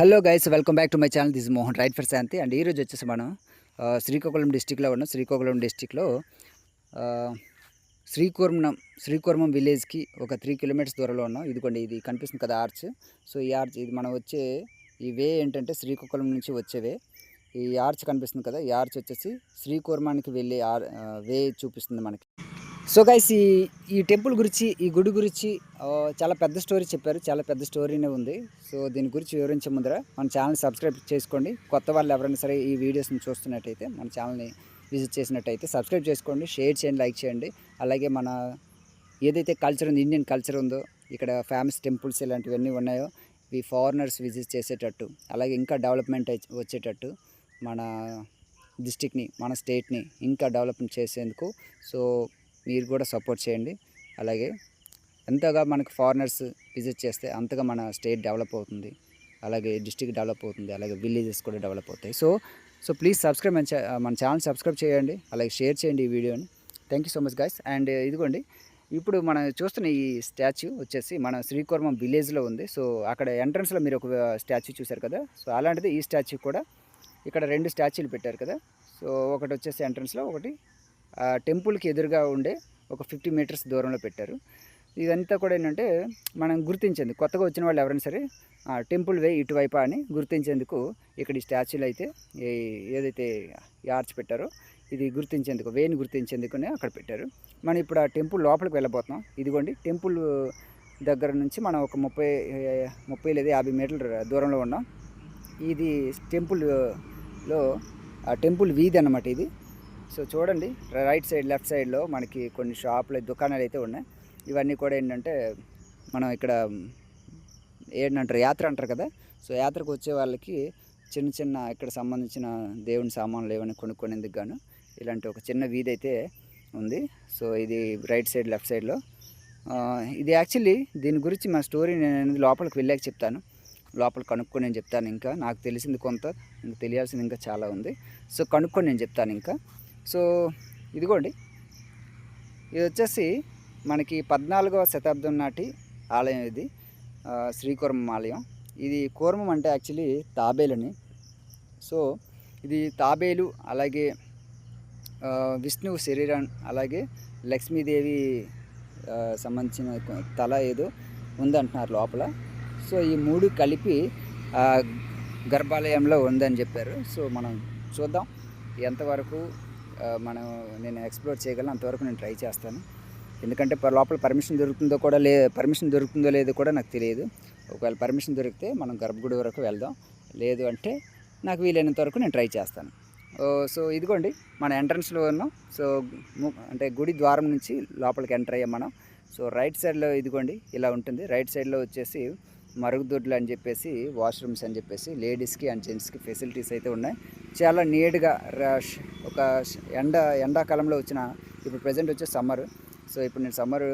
Hello guys welcome back to my channel. This Mohan ride for Shanti. And ఈరోజు వచ్చేసి మనం శ్రీకాకుళం డిస్టిక్లో ఉన్నాం. శ్రీకాకుళం డిస్టిక్లో శ్రీకూర్మం శ్రీకూర్మం విలేజ్కి ఒక త్రీ కిలోమీటర్స్ దూరంలో ఉన్నాం. ఇదిగోండి ఇది కనిపిస్తుంది కదా ఆర్చ్ సో ఈ ఆర్చ్ ఇది మనం వచ్చే ఈ వే ఏంటంటే శ్రీకాకుళం నుంచి వచ్చేవే ఈ ఆర్చ్ కనిపిస్తుంది కదా ఈ ఆర్చ్ వచ్చేసి శ్రీకూర్మానికి వెళ్ళే ఆర్ వే చూపిస్తుంది మనకి. సో గైస్ ఈ ఈ టెంపుల్ గురించి ఈ గుడి గురించి చాలా పెద్ద స్టోరీ చెప్పారు. చాలా పెద్ద స్టోరీనే ఉంది. సో దీని గురించి వివరించే ముందర మన ఛానల్ సబ్స్క్రైబ్ చేసుకోండి. కొత్త వాళ్ళు ఎవరైనా సరే ఈ వీడియోస్ని చూస్తున్నట్టయితే మన ఛానల్ని విజిట్ చేసినట్టయితే సబ్స్క్రైబ్ చేసుకోండి. షేర్ చేయండి లైక్ చేయండి. అలాగే మన ఏదైతే కల్చర్ ఉంది ఇండియన్ కల్చర్ ఉందో ఇక్కడ ఫేమస్ టెంపుల్స్ ఇలాంటివన్నీ ఉన్నాయో ఇవి ఫారినర్స్ విజిట్ చేసేటట్టు అలాగే ఇంకా డెవలప్మెంట్ వచ్చేటట్టు మన డిస్టిక్ని మన స్టేట్ని ఇంకా డెవలప్మెంట్ చేసేందుకు. సో మీరు కూడా సపోర్ట్ చేయండి. అలాగే ఎంతగా మనకు ఫారినర్స్ విజిట్ చేస్తే అంతగా మన స్టేట్ డెవలప్ అవుతుంది. అలాగే డిస్టిక్ డెవలప్ అవుతుంది. అలాగే విలేజెస్ కూడా డెవలప్ అవుతాయి. సో సో ప్లీజ్ సబ్స్క్రైబ్ మన మన ఛానల్ సబ్స్క్రైబ్ చేయండి. అలాగే షేర్ చేయండి ఈ వీడియోని thank you so much guys and ఇదిగోండి ఇప్పుడు మనం చూస్తున్న ఈ స్టాచ్యూ వచ్చేసి మన శ్రీకూర్మం విలేజ్లో ఉంది. సో అక్కడ ఎంట్రన్స్లో మీరు ఒక స్టాచ్యూ చూశారు కదా? సో అలాంటిది ఈ స్టాచ్యూ కూడా ఇక్కడ రెండు స్టాచ్యూలు పెట్టారు కదా? సో ఒకటి వచ్చేసి ఎంట్రన్స్లో ఒకటి టెంపుల్కి ఎదురుగా ఉండే ఒక ఫిఫ్టీ మీటర్స్ దూరంలో పెట్టారు. ఇదంతా కూడా ఏంటంటే మనం గుర్తించేందుకు కొత్తగా వచ్చిన వాళ్ళు ఎవరైనా సరే టెంపుల్ వే ఇటువైపు అని గుర్తించేందుకు ఇక్కడ ఈ స్టాచ్యూలు అయితే ఏదైతే ఈ ఆర్చ్ పెట్టారో ఇది గుర్తించేందుకు వేని గుర్తించేందుకునే అక్కడ పెట్టారు. మనం ఇప్పుడు ఆ టెంపుల్ లోపలికి వెళ్ళబోతున్నాం. ఇదిగోండి టెంపుల్ దగ్గర నుంచి మనం ఒక ముప్పై ముప్పై లేదా యాభై మీటర్ల దూరంలో ఉన్నాం. ఇది టెంపుల్లో ఆ టెంపుల్ వీధి అన్నమాట ఇది. సో చూడండి రైట్ సైడ్ లెఫ్ట్ సైడ్లో మనకి కొన్ని షాపులు దుకాణాలు అయితే ఉన్నాయి. ఇవన్నీ కూడా ఏంటంటే మనం ఇక్కడ ఏంటంటారు యాత్ర అంటారు కదా? సో యాత్రకు వచ్చే వాళ్ళకి చిన్న చిన్న ఇక్కడ సంబంధించిన దేవుని సామాన్లు ఏమైనా కొనుక్కునేందుకు గాను ఇలాంటి ఒక చిన్న వీధి అయితే ఉంది. సో ఇది రైట్ సైడ్ లెఫ్ట్ సైడ్లో. ఇది యాక్చువల్లీ దీని గురించి మా స్టోరీ నేను లోపలికి వెళ్ళాక చెప్తాను. లోపల కనుక్కొని నేను చెప్తాను ఇంకా. నాకు తెలిసింది కొంత ఇంకా తెలియాల్సింది ఇంకా చాలా ఉంది. సో కనుక్కొని నేను చెప్తాను ఇంకా. సో ఇదిగోండి. ఇది వచ్చేసి మనకి పద్నాలుగవ శతాబ్దం నాటి ఆలయం ఇది. శ్రీకూర్మం ఆలయం. ఇది కూర్మం అంటే యాక్చువల్లీ తాబేలని. సో ఇది తాబేలు అలాగే విష్ణువు శరీరం అలాగే లక్ష్మీదేవి సంబంధించిన తల ఏదో ఉందంటున్నారు లోపల. సో ఈ మూడు కలిపి గర్భాలయంలో ఉందని చెప్పారు. సో మనం చూద్దాం. ఎంతవరకు మనం నేను ఎక్స్ప్లోర్ చేయగలను అంతవరకు నేను ట్రై చేస్తాను. ఎందుకంటే లోపల పర్మిషన్ దొరుకుతుందో కూడా లే పర్మిషన్ దొరుకుతుందో లేదో కూడా నాకు తెలియదు. ఒకవేళ పర్మిషన్ దొరికితే మనం గర్భగుడి వరకు వెళ్దాం. లేదు అంటే నాకు వీలైనంత వరకు నేను ట్రై చేస్తాను. సో ఇదిగోండి మన ఎంట్రన్స్లో ఉన్నాం. సో అంటే గుడి ద్వారం నుంచి లోపలికి ఎంటర్ అయ్యాం మనం. సో రైట్ సైడ్లో ఇదిగోండి ఇలా ఉంటుంది. రైట్ సైడ్లో వచ్చేసి మరుగుదొడ్లు అని చెప్పేసి వాష్రూమ్స్ అని చెప్పేసి లేడీస్కి అండ్ జెంట్స్కి ఫెసిలిటీస్ అయితే ఉన్నాయి. చాలా నీట్గా రష్ ఒక ఎండ ఎండాకాలంలో వచ్చిన ఇప్పుడు ప్రజెంట్ వచ్చే సమ్మర్ సో ఇప్పుడు నేను సమ్మర్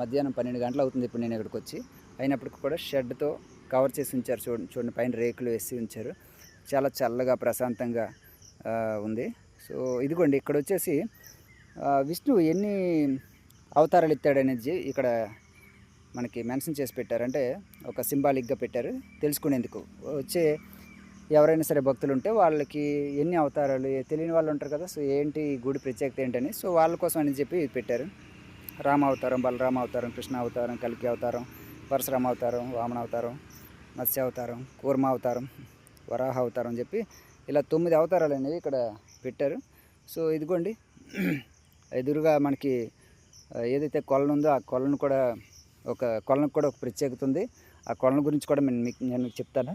మధ్యాహ్నం పన్నెండు గంటలు అవుతుంది ఇప్పుడు నేను ఇక్కడికి వచ్చి. అయినప్పటికీ కూడా షెడ్తో కవర్ చేసి ఉంచారు. చూడండి చూడండి పైన రేకులు వేసి ఉంచారు. చాలా చల్లగా ప్రశాంతంగా ఉంది. సో ఇదిగోండి ఇక్కడ వచ్చేసి విష్ణు ఎన్ని అవతారాలు ఎత్తాడనేది ఇక్కడ మనకి మెన్షన్ చేసి పెట్టారంటే ఒక సింబాలిక్గా పెట్టారు. తెలుసుకునేందుకు. వచ్చే ఎవరైనా సరే భక్తులు ఉంటే వాళ్ళకి ఎన్ని అవతారాలు తెలియని వాళ్ళు ఉంటారు కదా సో ఏంటి ఈ గుడి ప్రత్యేకత ఏంటని సో వాళ్ళ కోసం అని చెప్పి పెట్టారు. రామ అవతారం బలరామ అవతారం కృష్ణ అవతారం కలికి అవతారం పరశురామ అవతారం వామన అవతారం మత్స్య అవతారం కూర్మ అవతారం వరాహ అవతారం అని చెప్పి ఇలా తొమ్మిది అవతారాలు అనేవి ఇక్కడ పెట్టారు. సో ఇదిగోండి ఎదురుగా మనకి ఏదైతే కొలను ఉందో ఆ కొలను కూడా ఒక కొలను కూడా ఒక ప్రత్యేకత ఉంది. ఆ కొలను గురించి కూడా నేను మీకు నేను చెప్తాను.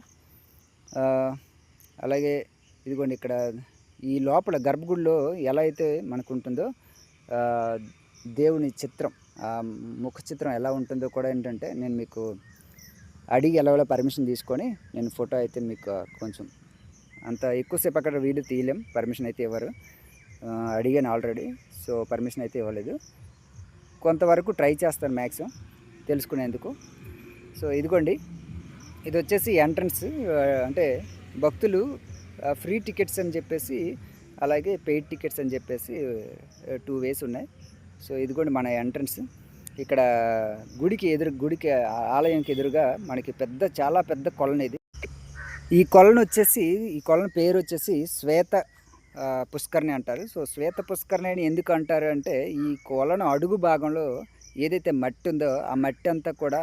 అలాగే ఇదిగోండి ఇక్కడ ఈ లోపల గర్భగుడిలో ఎలా అయితే మనకు ఉంటుందో దేవుని చిత్రం ముఖ చిత్రం ఎలా ఉంటుందో కూడా ఏంటంటే నేను మీకు అడిగి ఎలా పర్మిషన్ తీసుకొని నేను ఫోటో అయితే మీకు కొంచెం అంత ఎక్కువసేపు అక్కడ వీడియో తీయలేం. పర్మిషన్ అయితే ఇవ్వరు. అడిగాను ఆల్రెడీ. సో పర్మిషన్ అయితే ఇవ్వలేదు. కొంతవరకు ట్రై చేస్తాను మ్యాక్సిమం తెలుసుకునేందుకు. సో ఇదిగోండి. ఇది వచ్చేసి ఎంట్రన్స్ అంటే భక్తులు ఫ్రీ టికెట్స్ అని చెప్పేసి అలాగే పెయిడ్ టికెట్స్ అని చెప్పేసి టూ వేస్ ఉన్నాయి. సో ఇదిగోండి మన ఎంట్రన్స్. ఇక్కడ గుడికి ఎదురు గుడికి ఆలయంకి ఎదురుగా మనకి పెద్ద చాలా పెద్ద కొలను ఇది. ఈ కొలను వచ్చేసి ఈ కొలను పేరు వచ్చేసి శ్వేత పుష్కరణి అంటారు. సో శ్వేత పుష్కరణి అని ఎందుకు అంటారు అంటే ఈ కొలను అడుగు భాగంలో ఏదైతే మట్టి ఉందో ఆ మట్టి అంతా కూడా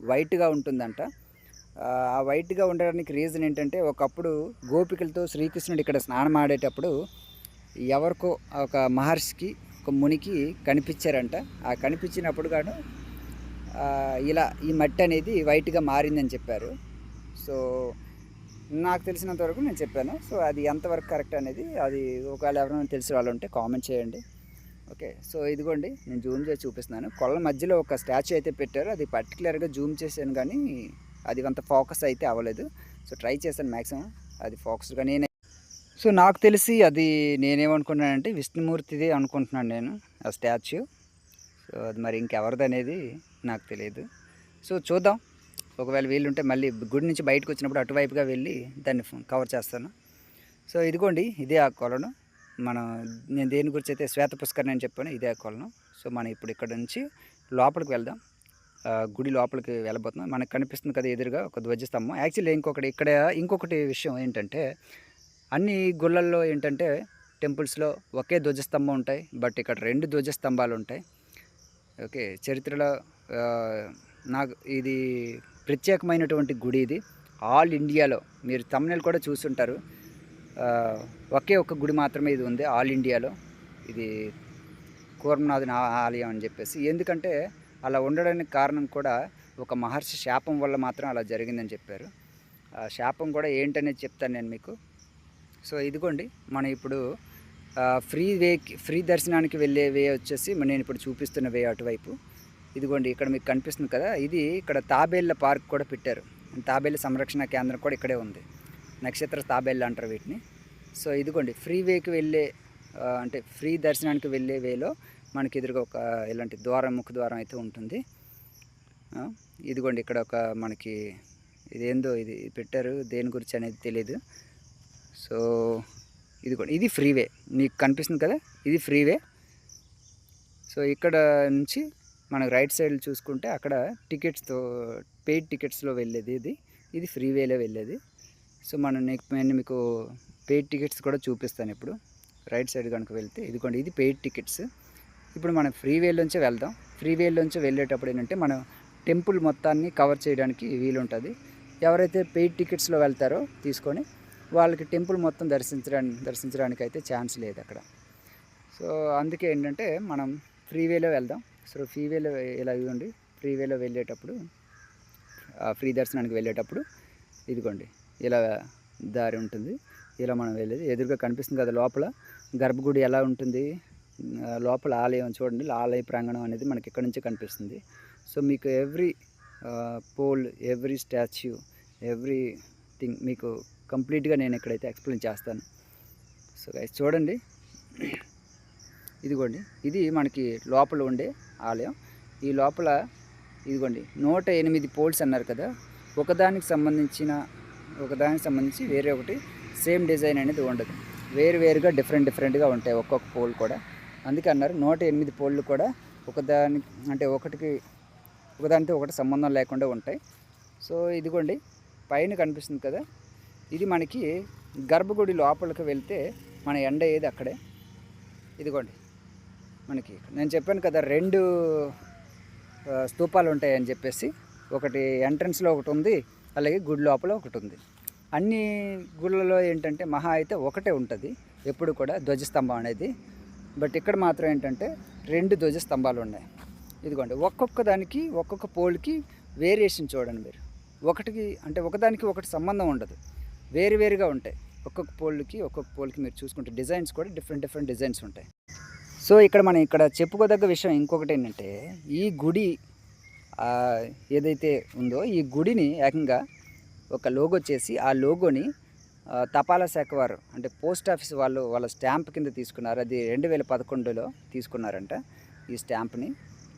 వైట్గా ఉంటుందంట. ఆ వైట్గా ఉండడానికి రీజన్ ఏంటంటే ఒకప్పుడు గోపికలతో శ్రీకృష్ణుడు ఇక్కడ స్నానం ఆడేటప్పుడు ఎవరికో ఒక మహర్షికి ఒక మునికి కనిపించారంట. ఆ కనిపించినప్పుడు కాను ఇలా ఈ మట్టి అనేది వైట్గా మారిందని చెప్పారు. సో నాకు తెలిసినంత వరకు నేను చెప్పాను. సో అది ఎంతవరకు కరెక్ట్ అనేది అది ఒకవేళ ఎవరైనా తెలిసిన వాళ్ళు ఉంటే కామెంట్ చేయండి. ఓకే సో ఇదిగోండి నేను జూమ్ చేసి చూపిస్తున్నాను. కొల్ల మధ్యలో ఒక స్టాచ్యూ అయితే పెట్టారు. అది పర్టికులర్గా జూమ్ చేశాను కానీ అది అంత ఫోకస్ అయితే అవ్వలేదు. సో ట్రై చేశాను మ్యాక్సిమం అది ఫోకస్గా నేనే. సో నాకు తెలిసి అది నేనేమనుకున్నానంటే విష్ణుమూర్తిది అనుకుంటున్నాను నేను ఆ స్టాచ్యూ. సో అది మరి ఇంకెవరిదనేది నాకు తెలియదు. సో చూద్దాం. ఒకవేళ వీలుంటే మళ్ళీ గుడి నుంచి బయటకు వచ్చినప్పుడు అటువైపుగా వెళ్ళి దాన్ని కవర్ చేస్తాను. సో ఇదిగోండి ఇదే ఆ కొలను. మనం నేను దేని గురించి అయితే శ్వేత పుష్కరణ అని చెప్పాను ఇదే కొలను. సో మనం ఇప్పుడు ఇక్కడ నుంచి లోపలికి వెళ్దాం. గుడి లోపలికి వెళ్ళబోతున్నాం. మనకు కనిపిస్తుంది కదా ఎదురుగా ఒక ధ్వజస్తంభం. యాక్చువల్లీ ఇంకొకటి ఇక్కడ ఇంకొకటి విషయం ఏంటంటే అన్ని గుళ్ళల్లో ఏంటంటే టెంపుల్స్లో ఒకే ధ్వజస్తంభం ఉంటాయి. బట్ ఇక్కడ రెండు ధ్వజస్తంభాలు ఉంటాయి. ఓకే చరిత్రలో నాకు ఇది ప్రత్యేకమైనటువంటి గుడి ఇది. ఆల్ ఇండియాలో. మీరు తమిళ కూడా చూసుంటారు. ఒకే ఒక్క గుడి మాత్రమే ఇది ఉంది ఆల్ ఇండియాలో. ఇది కూర్మనాథుని ఆ- ఆలయం అని చెప్పేసి. ఎందుకంటే అలా ఉండడానికి కారణం కూడా ఒక మహర్షి శాపం వల్ల మాత్రం అలా జరిగిందని చెప్పారు. ఆ శాపం కూడా ఏంటనేది చెప్తాను నేను మీకు. సో ఇదిగోండి మనం ఇప్పుడు ఫ్రీ వే ఫ్రీ దర్శనానికి వెళ్ళే వే వచ్చేసి నేను ఇప్పుడు చూపిస్తున్న వే అటువైపు. ఇదిగోండి ఇక్కడ మీకు కనిపిస్తుంది కదా ఇది ఇక్కడ తాబేళ్ళ పార్క్ కూడా పెట్టారు. తాబేళ్ళ సంరక్షణ కేంద్రం కూడా ఇక్కడే ఉంది. నక్షత్ర తాబేళ్ళు అంటారు వీటిని. సో ఇదిగోండి ఫ్రీ వేకి వెళ్ళే అంటే ఫ్రీ దర్శనానికి వెళ్ళే వేలో మనకి ఎదురుగా ఒక ఇలాంటి ద్వారం ముఖ ద్వారం అయితే ఉంటుంది. ఇదిగోండి ఇక్కడ ఒక మనకి ఇదేందో ఇది పెట్టారు దేని గురించి అనేది తెలియదు సో ఇదిగోండి ఇది ఫ్రీవే మీకు కనిపిస్తుంది కదా ఇది ఫ్రీవే సో ఇక్కడ నుంచి మనకు రైట్ సైడ్ చూసుకుంటే అక్కడ టికెట్స్తో పెయిడ్ టికెట్స్లో వెళ్ళేది ఇది. ఇది ఫ్రీవేలో వెళ్ళేది. సో మనం నీకు నేను మీకు పెయిడ్ టికెట్స్ కూడా చూపిస్తాను ఇప్పుడు. రైట్ సైడ్ కనుక వెళ్తే ఇదిగోండి ఇది పెయిడ్ టికెట్స్ ఇప్పుడు మనం ఫ్రీ వేలోంచే వెళ్దాం. ఫ్రీ వేలోంచి వెళ్ళేటప్పుడు ఏంటంటే మనం టెంపుల్ మొత్తాన్ని కవర్ చేయడానికి వీలుంటుంది. ఎవరైతే పెయిడ్ టికెట్స్లో వెళ్తారో తీసుకొని వాళ్ళకి టెంపుల్ మొత్తం దర్శించడానికి దర్శించడానికి అయితే ఛాన్స్ లేదు అక్కడ. సో అందుకే ఏంటంటే మనం ఫ్రీ వేలో వెళ్దాం. సో ఫ్రీ వేలో ఇలా ఇవ్వండి? ఫ్రీవేలో వెళ్ళేటప్పుడు ఫ్రీ దర్శనానికి వెళ్ళేటప్పుడు ఇదిగోండి. ఇలా దారి ఉంటుంది. ఇలా మనం వెళ్ళేది. ఎదురుగా కనిపిస్తుంది కదా లోపల. గర్భగుడి ఎలా ఉంటుంది? లోపల ఆలయం చూడండి. ఆలయ ప్రాంగణం అనేది మనకి ఇక్కడ నుంచి కనిపిస్తుంది. సో మీకు every pole every statue every thing మీకు కంప్లీట్గా నేను ఇక్కడైతే ఎక్స్ప్లెయిన్ చేస్తాను. సో గైస్ చూడండి. ఇదిగోండి. ఇది మనకి లోపల ఉండే ఆలయం. ఈ లోపల ఇదిగోండి. నూట ఎనిమిది పోల్స్ అన్నారు కదా. ఒకదానికి సంబంధించిన ఒకదానికి సంబంధించి వేరే ఒకటి సేమ్ డిజైన్ అనేది ఉండదు. వేరు వేరుగా డిఫరెంట్ డిఫరెంట్గా ఉంటాయి ఒక్కొక్క పోల్ కూడా. అందుకే అన్నారు నూట ఎనిమిది పోళ్ళు కూడా ఒకదాని అంటే ఒకటికి ఒకదానితో ఒకటి సంబంధం లేకుండా ఉంటాయి. సో ఇదిగోండి పైన కనిపిస్తుంది కదా ఇది మనకి గర్భగుడి లోపలికి వెళ్తే మన ఎండ ఏది అక్కడే? ఇదిగోండి మనకి నేను చెప్పాను కదా రెండు స్తూపాలు ఉంటాయని చెప్పేసి. ఒకటి ఎంట్రన్స్లో ఒకటి ఉంది అలాగే గుడి లోపల ఒకటి ఉంది అన్ని గుళ్ళలో ఏంటంటే మహా అయితే ఒకటే ఉంటుంది. ఎప్పుడు కూడా ధ్వజస్తంభం అనేది. బట్ ఇక్కడ మాత్రం ఏంటంటే రెండు ధ్వజస్తంభాలు ఉన్నాయి. ఇదిగోండి ఒక్కొక్క దానికి ఒక్కొక్క పోల్కి వేరియేషన్ చూడండి మీరు. ఒకటికి అంటే ఒకదానికి ఒకటి సంబంధం ఉండదు. వేరు వేరుగా ఉంటాయి. ఒక్కొక్క పోల్కి ఒక్కొక్క పోల్కి మీరు చూసుకుంటే డిజైన్స్ కూడా డిఫరెంట్ డిఫరెంట్ డిజైన్స్ ఉంటాయి. సో ఇక్కడ మనం ఇక్కడ చెప్పుకోదగ్గ విషయం ఇంకొకటి ఏంటంటే ఈ గుడి ఏదైతే ఉందో ఈ గుడిని ఏకంగా ఒక లోగో చేసి ఆ లోగోని తపాలా శాఖ వారు అంటే పోస్ట్ ఆఫీస్ వాళ్ళు వాళ్ళ స్టాంప్ కింద తీసుకున్నారు. అది రెండు వేల పదకొండులో తీసుకున్నారంట ఈ స్టాంప్ని.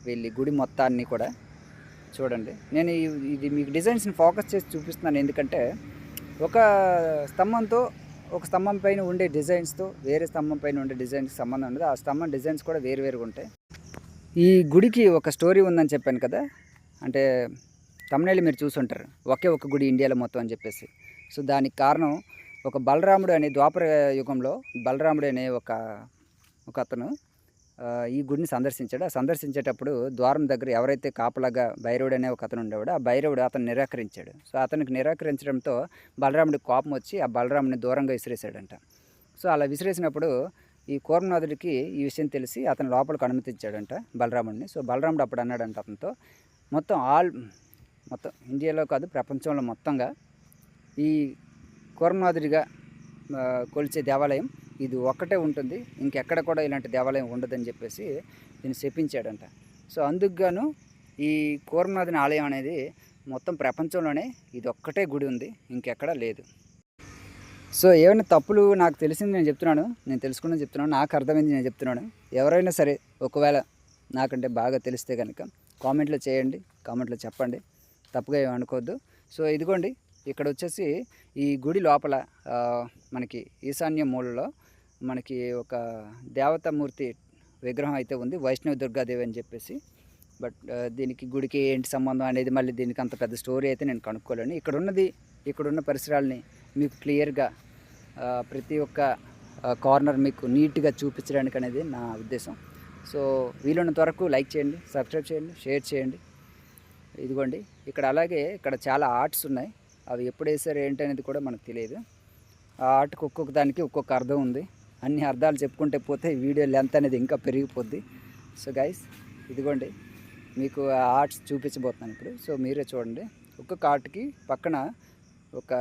వెళ్ళి గుడి మొత్తాన్ని కూడా చూడండి. నేను ఇది మీకు డిజైన్స్ని ఫోకస్ చేసి చూపిస్తున్నాను. ఎందుకంటే ఒక స్తంభంతో ఒక స్తంభం పైన ఉండే డిజైన్స్తో వేరే స్తంభం పైన ఉండే డిజైన్కి సంబంధం ఉండదు. ఆ స్తంభం డిజైన్స్ కూడా వేరు వేరుగా ఉంటాయి. ఈ గుడికి ఒక స్టోరీ ఉందని చెప్పాను కదా. అంటే తమిళ మీరు చూసుంటారు. ఒకే ఒక గుడి ఇండియాలో మొత్తం అని చెప్పేసి. సో దానికి కారణం ఒక బలరాముడు అనే ద్వాపర యుగంలో బలరాముడు అనే ఒక ఒక అతను ఈ గుడిని సందర్శించాడు. ఆ సందర్శించేటప్పుడు ద్వారం దగ్గర ఎవరైతే కాపలాగా భైరవుడు అనే ఒక అతను ఉండేవాడు ఆ భైరవుడు అతను నిరాకరించాడు. సో అతనికి నిరాకరించడంతో బలరాముడికి కోపం వచ్చి ఆ బలరాముడిని దూరంగా విసిరేశాడంట. సో అలా విసిరేసినప్పుడు ఈ కూర్మనాథుడికి ఈ విషయం తెలిసి అతను లోపలికి అనుమతించాడంట బలరాముడిని. సో బలరాముడు అప్పుడు అన్నాడంట అతనితో మొత్తం ఆల్ మొత్తం ఇండియాలో కాదు ప్రపంచంలో మొత్తంగా ఈ కూర్మనాథుడిగా కొలిచే దేవాలయం ఇది ఒక్కటే ఉంటుంది. ఇంకెక్కడ కూడా ఇలాంటి దేవాలయం ఉండదని చెప్పేసి దీన్ని చెప్పించాడంట సో అందుకుగాను ఈ కూర్మనాథుని ఆలయం అనేది మొత్తం ప్రపంచంలోనే ఇది ఒక్కటే గుడి ఉంది ఇంకెక్కడా లేదు. సో ఏమైనా తప్పులు నాకు తెలిసింది నేను చెప్తున్నాను నేను తెలుసుకున్నది చెప్తున్నాను నాకు అర్థమైంది నేను చెప్తున్నాను. ఎవరైనా సరే ఒకవేళ నాకంటే బాగా తెలిస్తే కనుక కామెంట్లో చేయండి కామెంట్లో చెప్పండి. తప్పుగా ఏమి అనుకోవద్దు. సో ఇదిగోండి ఇక్కడ వచ్చేసి ఈ గుడి లోపల మనకి ఈశాన్య మూలలో మనకి ఒక దేవతామూర్తి విగ్రహం అయితే ఉంది వైష్ణవ దుర్గాదేవి అని చెప్పేసి. బట్ దీనికి గుడికి ఏంటి సంబంధం అనేది మళ్ళీ దీనికి అంత పెద్ద స్టోరీ అయితే నేను కనుక్కోలేను. ఇక్కడ ఉన్నది ఇక్కడున్న పరిసరాలని మీకు క్లియర్గా ప్రతి ఒక్క కార్నర్ మీకు నీట్గా చూపించడానికి అనేది నా ఉద్దేశం. సో వీలున్నంత వరకు లైక్ చేయండి సబ్స్క్రైబ్ చేయండి షేర్ చేయండి. ఇదిగోండి ఇక్కడ అలాగే ఇక్కడ చాలా ఆర్ట్స్ ఉన్నాయి. అవి ఎప్పుడు వేసారు ఏంటి అనేది కూడా మనకు తెలియదు. ఆ ఆర్ట్కి ఒక్కొక్క దానికి ఒక్కొక్క అర్థం ఉంది. అన్ని అర్థాలు చెప్పుకుంటే పోతే వీడియో లెంత్ అనేది ఇంకా పెరిగిపోద్ది. సో గైస్ ఇదిగోండి మీకు ఆ ఆర్ట్స్ చూపించబోతున్నాను ఇప్పుడు. సో మీరే చూడండి ఒక్కొక్క ఆర్ట్కి పక్కన ఒక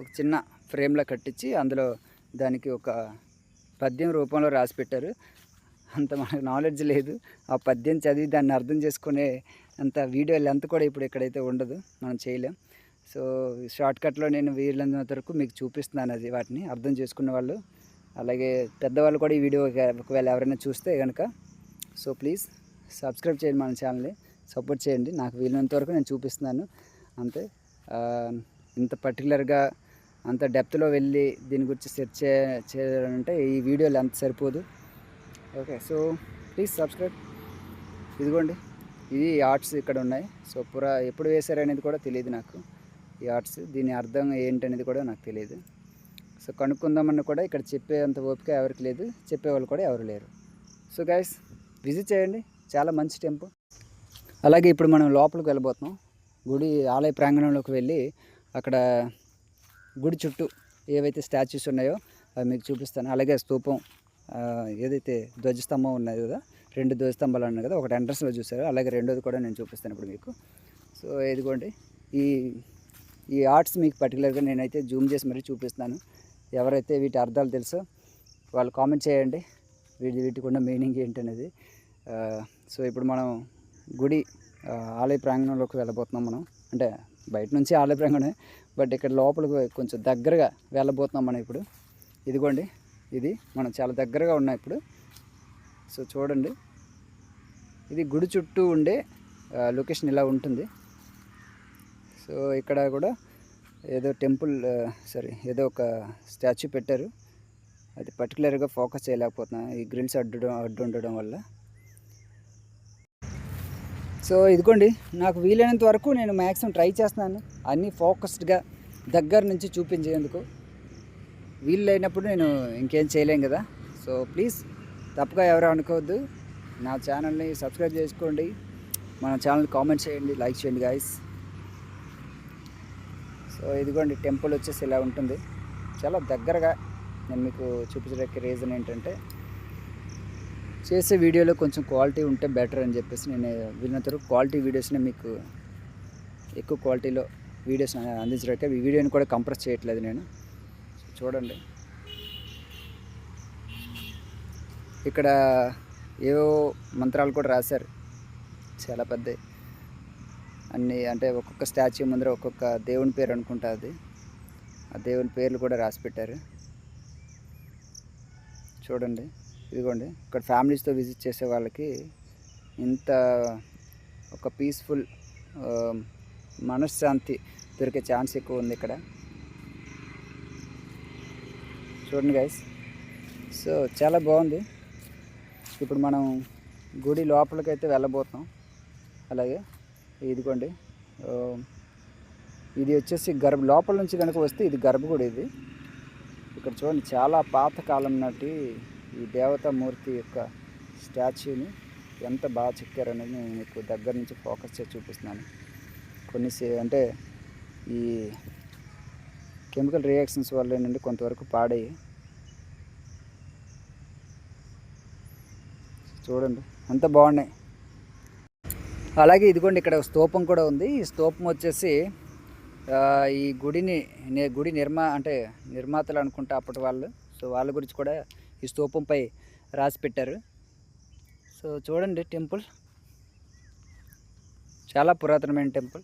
ఒక చిన్న ఫ్రేమ్లో కట్టించి అందులో దానికి ఒక పద్యం రూపంలో రాసి పెట్టారు. అంత మనకు నాలెడ్జ్ లేదు. ఆ పద్యం చదివి దాన్ని అర్థం చేసుకునే అంత వీడియో లెంత్ కూడా ఇప్పుడు ఎక్కడైతే ఉండదు మనం చేయలేం. సో షార్ట్కట్లో నేను వీళ్ళంత వరకు మీకు చూపిస్తున్నాను అది వాటిని అర్థం చేసుకున్న వాళ్ళు. అలాగే పెద్దవాళ్ళు కూడా ఈ వీడియో ఒకవేళ ఎవరైనా చూస్తే కనుక సో ప్లీజ్ సబ్స్క్రైబ్ చేయండి మన ఛానల్ని సపోర్ట్ చేయండి. నాకు వీలైనంత వరకు నేను చూపిస్తున్నాను. అంతే. ఇంత పర్టికులర్గా అంత డెప్త్లో వెళ్ళి దీని గురించి సెర్చ్ చే చేయాలంటే ఈ వీడియో లెంత్ సరిపోదు. ఓకే సో ప్లీజ్ సబ్స్క్రైబ్ ఇదిగోండి ఇది ఆర్ట్స్ ఇక్కడ ఉన్నాయి. సో పురా ఎప్పుడు వేశారనేది కూడా తెలియదు నాకు. ఈ ఆర్ట్స్ దీని అర్థం ఏంటనేది కూడా నాకు తెలియదు. సో కనుక్కుందామని కూడా ఇక్కడ చెప్పేంత ఓపిక ఎవరికి లేదు. చెప్పేవాళ్ళు కూడా ఎవరు లేరు. సో గైస్ విజిట్ చేయండి. చాలా మంచి టెంపుల్ అలాగే ఇప్పుడు మనం లోపలికి వెళ్ళబోతున్నాం. గుడి ఆలయ ప్రాంగణంలోకి వెళ్ళి అక్కడ గుడి చుట్టూ ఏవైతే స్టాచ్యూస్ ఉన్నాయో అవి మీకు చూపిస్తాను. అలాగే స్తూపం ఏదైతే ధ్వజస్తంభం ఉన్నది కదా రెండు ధ్వజస్తంభాలు ఉన్నాయి కదా ఒకటి ఎంట్రన్స్లో చూసారు అలాగే రెండోది కూడా నేను చూపిస్తాను ఇప్పుడు మీకు. సో ఇదిగోండి ఈ ఈ ఆర్ట్స్ మీకు పర్టికులర్గా నేనైతే జూమ్ చేసి మరీ చూపిస్తున్నాను. ఎవరైతే వీటి అర్థాలు తెలుసో వాళ్ళు కామెంట్ చేయండి. వీటి వీటికి ఉన్న మీనింగ్ ఏంటనేది. సో ఇప్పుడు మనం గుడి ఆలయ ప్రాంగణంలోకి వెళ్ళబోతున్నాం మనం. అంటే బయట నుంచి ఆలయ ప్రాంగణమే బట్ ఇక్కడ లోపలికి కొంచెం దగ్గరగా వెళ్ళబోతున్నాం మనం ఇప్పుడు. ఇదిగోండి ఇది మనం చాలా దగ్గరగా ఉన్నాం ఇప్పుడు. సో చూడండి ఇది గుడి చుట్టూ ఉండే లొకేషన్ ఇలా ఉంటుంది. సో ఇక్కడ కూడా ఏదో టెంపుల్ సారీ ఏదో ఒక స్టాచ్యూ పెట్టారు. అది పర్టికులర్గా ఫోకస్ చేయలేకపోతున్నాను. ఈ గ్రిల్స్ అడ్డు అడ్డు ఉండడం వల్ల. సో ఇదిగోండి నాకు వీలైనంత వరకు నేను మ్యాక్సిమం ట్రై చేస్తున్నాను. అన్నీ ఫోకస్డ్గా దగ్గర నుంచి చూపించేందుకు. వీలు నేను ఇంకేం చేయలేం కదా. సో ప్లీజ్ తప్పుగా ఎవరు అనుకోవద్దు. నా ఛానల్ని సబ్స్క్రైబ్ చేసుకోండి. మన ఛానల్ కామెంట్ చేయండి లైక్ చేయండి గాయస్ సో ఇదిగోండి టెంపుల్ వచ్చేసి ఇలా ఉంటుంది. చాలా దగ్గరగా నేను మీకు చూపించడానికి రీజన్ ఏంటంటే చేసే వీడియోలో కొంచెం క్వాలిటీ ఉంటే బెటర్ అని చెప్పేసి నేను వీళ్ళంత వరకు క్వాలిటీ వీడియోస్నే మీకు ఎక్కువ క్వాలిటీలో వీడియోస్ అందించడానికి ఈ వీడియోని కూడా కంప్రెస్ చేయట్లేదు నేను. చూడండి. ఇక్కడ ఏవో మంత్రాలు కూడా రాశారు. చాలా పెద్ద అన్ని అంటే ఒక్కొక్క స్టాచ్యూ ముందర ఒక్కొక్క దేవుని పేరు అనుకుంటా అది. ఆ దేవుని పేర్లు కూడా రాసి పెట్టారు. చూడండి. ఇదిగోండి ఇక్కడ ఫ్యామిలీస్తో విజిట్ చేసే వాళ్ళకి ఇంత ఒక పీస్ఫుల్ మనశ్శాంతి దొరికే ఛాన్స్ ఎక్కువ ఉంది ఇక్కడ. చూడండి గైస్ సో చాలా బాగుంది. ఇప్పుడు మనం గుడి లోపలికైతే వెళ్ళబోతున్నాం. అలాగే ఇదిగోండి ఇది వచ్చేసి గర్భ లోపల నుంచి కనుక వస్తే ఇది గర్భగుడి ఇది. ఇక్కడ చూడండి చాలా పాతకాలం నాటి ఈ దేవతామూర్తి యొక్క స్టాచ్యూని ఎంత బాగా చెక్కారనేది నేను మీకు దగ్గర నుంచి ఫోకస్ చేసి చూపిస్తున్నాను. కొన్ని అంటే ఈ కెమికల్ రియాక్షన్స్ వల్ల ఏంటంటే కొంతవరకు పాడాయి చూడండి అంత బాగున్నాయి. అలాగే ఇదిగోండి ఇక్కడ స్తూపం కూడా ఉంది. ఈ స్తూపం వచ్చేసి ఈ గుడిని నే- గుడి నిర్మా అంటే నిర్మాతలు అనుకుంటా అప్పటి వాళ్ళు. సో వాళ్ళ గురించి కూడా ఈ స్తూపంపై రాసి పెట్టారు. సో చూడండి టెంపుల్. చాలా పురాతనమైన టెంపుల్.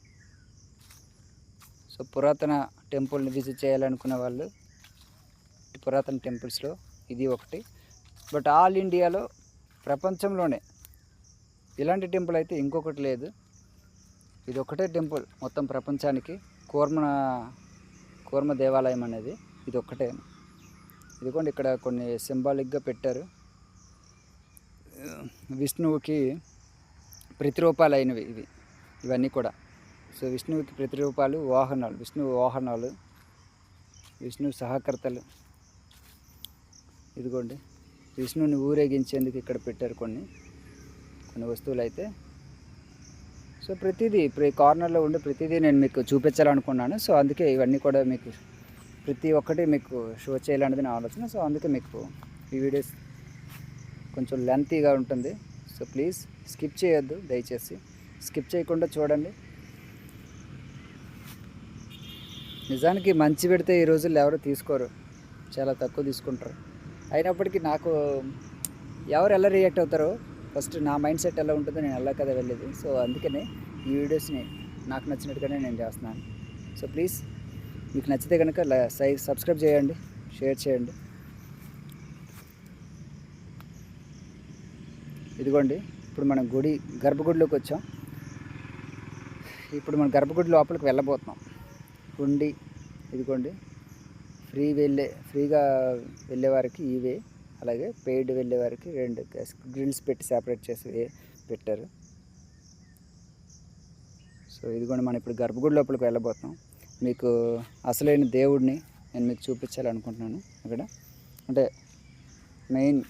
సో పురాతన టెంపుల్ని విజిట్ చేయాలనుకునే వాళ్ళు పురాతన టెంపుల్స్లో ఇది ఒకటి. బట్ ఆల్ ఇండియాలో ప్రపంచంలోనే ఇలాంటి టెంపుల్ అయితే ఇంకొకటి లేదు. ఇది ఒకటే టెంపుల్ మొత్తం ప్రపంచానికి. కూర్మ కూర్మ దేవాలయం అనేది ఇది ఒక్కటే ఇదిగోండి ఇక్కడ కొన్ని సింబాలిక్గా పెట్టారు. విష్ణువుకి ప్రతిరూపాలు అయినవి ఇవి ఇవన్నీ కూడా. సో విష్ణువుకి ప్రతిరూపాలు వాహనాలు విష్ణువు వాహనాలు విష్ణువు సహకర్తలు. ఇదిగోండి విష్ణువుని ఊరేగించేందుకు ఇక్కడ పెట్టారు కొన్ని కొన్ని వస్తువులు అయితే సో ప్రతిదీ ప్రతి కార్నర్లో ఉండే ప్రతిదీ నేను మీకు చూపించాలనుకున్నాను. సో అందుకే ఇవన్నీ కూడా మీకు ప్రతి ఒక్కటి మీకు షో చేయాలనేది నా ఆలోచన. సో అందుకే మీకు ఈ వీడియోస్ కొంచెం లెంతీగా ఉంటుంది. సో ప్లీజ్ స్కిప్ చేయొద్దు దయచేసి. స్కిప్ చేయకుండా చూడండి. నిజానికి మంచి పెడితే ఈ రోజుల్లో ఎవరు తీసుకోరు. చాలా తక్కువ తీసుకుంటారు. అయినప్పటికీ నాకు ఎవరు ఎలా రియాక్ట్ అవుతారో ఫస్ట్ నా మైండ్ సెట్ ఎలా ఉంటుందో నేను ఎలా కదా వెళ్ళేది. సో అందుకనే ఈ వీడియోస్ని నాకు నచ్చినట్టుగానే నేను చేస్తున్నాను. సో ప్లీజ్ మీకు నచ్చితే కనుక సబ్స్క్రైబ్ చేయండి షేర్ చేయండి. ఇదిగోండి ఇప్పుడు మనం గుడి గర్భగుడిలోకి వచ్చాం. ఇప్పుడు మనం గర్భగుడి లోపలికి వెళ్ళబోతున్నాం. హుండి ఇదిగోండి ఫ్రీ వెళ్ళే ఫ్రీగా వెళ్ళేవారికి ఇవే అలాగే పెయిడ్ వెళ్ళేవారికి రెండు గ్రిల్స్ పెట్టి సెపరేట్ చేసి పెట్టారు. సో ఇదిగోండి మనం ఇప్పుడు గర్భగుడి లోపలికి వెళ్ళబోతున్నాం. మీకు అసలైన దేవుడిని నేను మీకు చూపించాలనుకుంటున్నాను అక్కడ అంటే మెయిన్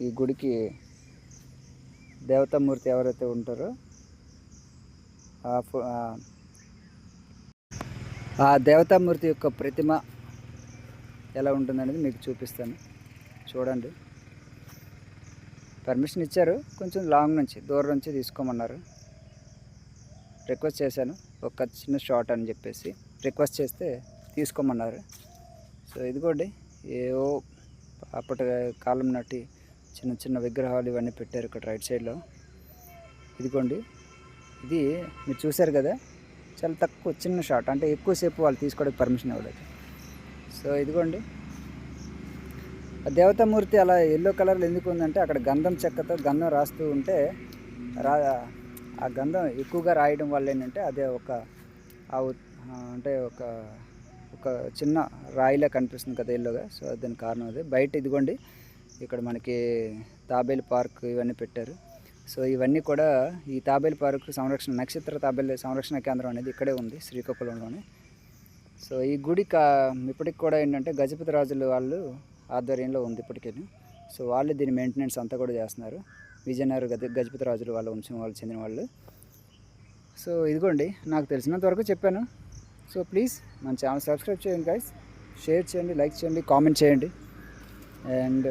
ఈ గుడికి దేవతామూర్తి ఎవరైతే ఉంటారో ఆ ఫో- ఆ దేవతామూర్తి యొక్క ప్రతిమ ఎలా ఉంటుందనేది మీకు చూపిస్తాను. చూడండి. పర్మిషన్ ఇచ్చారు. కొంచెం లాంగ్ నుంచి దూరం నుంచి తీసుకోమన్నారు. రిక్వెస్ట్ చేశాను. ఒక చిన్న షార్ట్ అని చెప్పేసి. రిక్వెస్ట్ చేస్తే తీసుకోమన్నారు. సో ఇదిగోండి ఏవో అప్పటి కాలం నాటి చిన్న చిన్న విగ్రహాలు ఇవన్నీ పెట్టారు ఇక్కడ రైట్ సైడ్లో. ఇదిగోండి ఇది మీరు చూశారు కదా చాలా తక్కువ చిన్న షాట్ అంటే ఎక్కువసేపు వాళ్ళు తీసుకోవడానికి పర్మిషన్ ఇవ్వలేదు. సో ఇదిగోండి ఆ దేవతామూర్తి అలా ఎల్లో కలర్లో ఎందుకు ఉందంటే అక్కడ గంధం చెక్కతో గంధం రాస్తూ ఉంటే రా ఆ గంధం ఎక్కువగా రాయడం వల్ల ఏంటంటే అదే ఒక ఆ ఆ అంటే ఒక ఒక చిన్న రాయిలా కనిపిస్తుంది కదా ఎల్లోగా. సో దాని కారణం అదే. బయట ఇదిగోండి ఇక్కడ మనకి తాబేలు పార్క్ ఇవన్నీ పెట్టారు. సో ఇవన్నీ కూడా ఈ తాబేలు పార్క్ సంరక్షణ నక్షత్ర తాబేలు సంరక్షణ కేంద్రం అనేది ఇక్కడే ఉంది శ్రీకాకుళంలోనే. సో ఈ గుడి కా ఇప్పటికి కూడా ఏంటంటే గజపతి రాజులు వాళ్ళు ఆధ్వర్యంలో ఉంది ఇప్పటికీ సో వాళ్ళు దీని మెయింటెనెన్స్ అంతా కూడా చేస్తున్నారు. విజయనగర్ గజ గజపతి రాజులు వాళ్ళ వంశం వాళ్ళు చెందిన వాళ్ళు. సో ఇదిగోండి నాకు తెలిసినంత వరకు చెప్పాను. సో ప్లీజ్ మన ఛానల్ సబ్స్క్రైబ్ చేయండి గైస్ షేర్ చేయండి లైక్ చేయండి కామెంట్ చేయండి. అండ్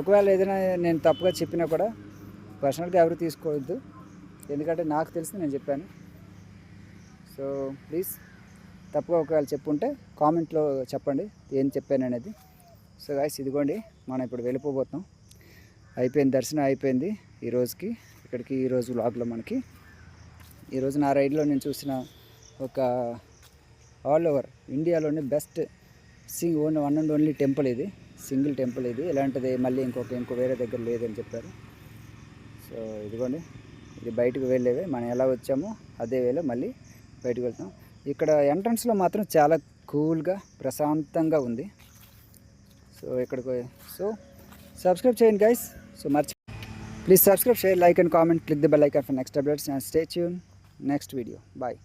ఒకవేళ ఏదైనా నేను తప్పుగా చెప్పినా కూడా పర్సనల్గా ఎవరు తీసుకోవద్దు. ఎందుకంటే నాకు తెలిసి నేను చెప్పాను. సో ప్లీజ్ తప్పుగా ఒకవేళ చెప్పుంటే కామెంట్లో చెప్పండి ఏం చెప్పాను అనేది. సో గాయస్ ఇదిగోండి మనం ఇప్పుడు వెళ్ళిపోబోతున్నాం. అయిపోయింది దర్శనం అయిపోయింది ఈ రోజుకి. ఇక్కడికి ఈ రోజు వ్లాగ్లో మనకి. ఈరోజు నా రైడ్లో నేను చూసిన ఒక ఆల్ ఓవర్ ఇండియాలోని best sing own one and only temple ఇది సింగిల్ టెంపుల్ ఇది. ఇలాంటిది మళ్ళీ ఇంకొక ఇంకో వేరే దగ్గర లేదని చెప్పారు. సో ఇదిగోండి ఇది బయటకు వెళ్ళేవే. మనం ఎలా వచ్చామో అదే వేళ మళ్ళీ బయటకు వెళ్తాం. ఇక్కడ ఎంట్రన్స్లో మాత్రం చాలా కూల్గా ప్రశాంతంగా ఉంది. సో ఇక్కడికి సో సబ్స్క్రైబ్ చేయండి గైస్ సో మర్చి please subscribe share like and comment. Click the bell icon for next updates and stay tune next video bye